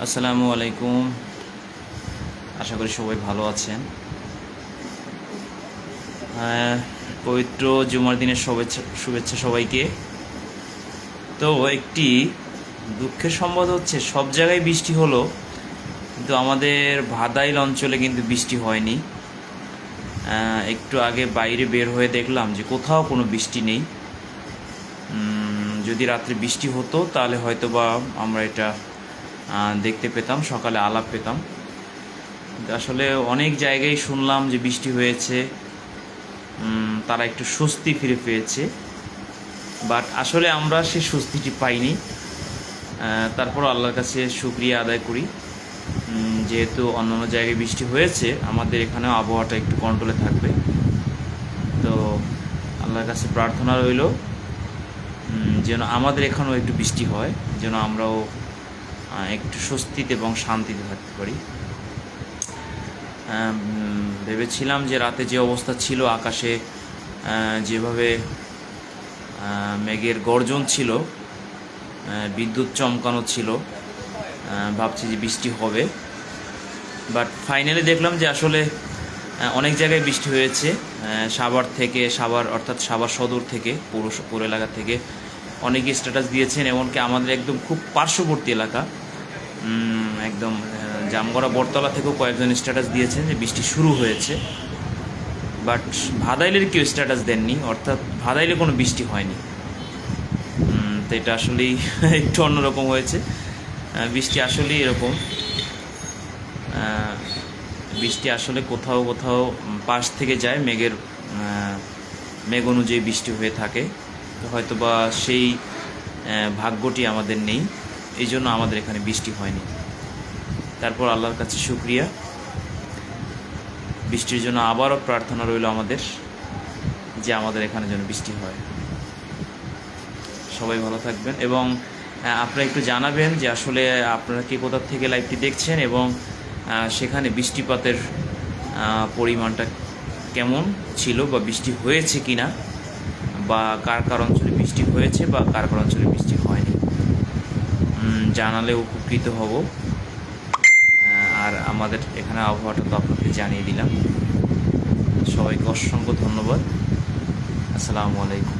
আসসালামু আলাইকুম। আশা করি সবাই ভালো আছেন। আহ, পবিত্র জুমার দিনের শুভেচ্ছা শুভেচ্ছা সবাইকে। তো একটি দুঃখের সংবাদ হচ্ছে সব জায়গায় বৃষ্টি হলো কিন্তু আমাদের ভাদাইল অঞ্চলে কিন্তু বৃষ্টি হয়নি। একটু আগে বাইরে বের হয়ে দেখলাম যে কোথাও কোনো বৃষ্টি নেই। যদি রাত্রে বৃষ্টি হতো তাহলে হয়তো বা আমরা এটা দেখতে পেতাম, সকালে আলাপ পেতাম। আসলে অনেক জায়গায় শুনলাম যে বৃষ্টি হয়েছে তারা একটু স্বস্তি ফিরে পেয়েছে। বাট আসলে আমরা সেই স্বস্তিটি পাইনি। তারপর আল্লাহর কাছে শুক্রিয়া আদায় করি। যেহেতু অন্যান্য জায়গায় বৃষ্টি হয়েছে, আমাদের এখানেও আবহাওয়াটা একটু কন্ট্রোলে থাকবে। তো আল্লাহর কাছে প্রার্থনা রইল যেন আমাদের এখানেও একটু বৃষ্টি হয়, যেন আমরাও একটু স্বস্তিতে এবং শান্তিতে থাকতে পারি। ভেবেছিলাম যে রাতে যে অবস্থা ছিল আকাশে যেভাবে মেঘের গর্জন ছিল বিদ্যুৎ চমকানো ছিল ভাবছি যে বৃষ্টি হবে। বাট ফাইনালি দেখলাম যে আসলে অনেক জায়গায় বৃষ্টি হয়েছে সাভার থেকে, সাভার অর্থাৎ সাভার সদর থেকে পৌর পৌর এলাকা থেকে। অনেকে স্ট্যাটাস দিয়েছেন, এমনকি আমাদের একদম খুব পার্শ্ববর্তী এলাকা। একদম জামগড়া বটতলা থেকেও কয়েকজন স্ট্যাটাস দিয়েছেন যে বৃষ্টি শুরু হয়েছে। বাট ভাদাইলের কেউ স্ট্যাটাস দেননি, অর্থাৎ ভাদাইলে কোনো বৃষ্টি হয়নি। তো এটা আসলেই একটু অন্যরকম হয়েছে। বৃষ্টি আসলেই এরকম। বৃষ্টি আসলে কোথাও কোথাও পাশ থেকে যায়, মেঘের মেঘ অনুযায়ী বৃষ্টি হয়ে থাকে। হয়তো বা সেই ভাগ্যটি আমাদের নেই। এই জন্য আমাদের এখানে বৃষ্টি হয়নি। তারপর আল্লাহর কাছে শুক্রিয়া। বৃষ্টির জন্য আবারও প্রার্থনা রইল আমাদের, যে আমাদের এখানে যেন বৃষ্টি হয়। সবাই ভালো থাকবেন। এবং আপনারা একটু জানাবেন যে আসলে আপনারা কে কোথা থেকে লাইভটি দেখছেন এবং সেখানে বৃষ্টিপাতের পরিমাণটা কেমন ছিল বা বৃষ্টি হয়েছে কি না বা কার কার অঞ্চলে বৃষ্টি হয়েছে বা কার কার অঞ্চলে বৃষ্টি হয়নি। জানালে উপকৃত হব। আর আমাদের এখানে আবহাওয়াটা তো আপনাকে জানিয়ে দিলাম। সবাইকে অসংখ্য ধন্যবাদ। আসসালামু আলাইকুম।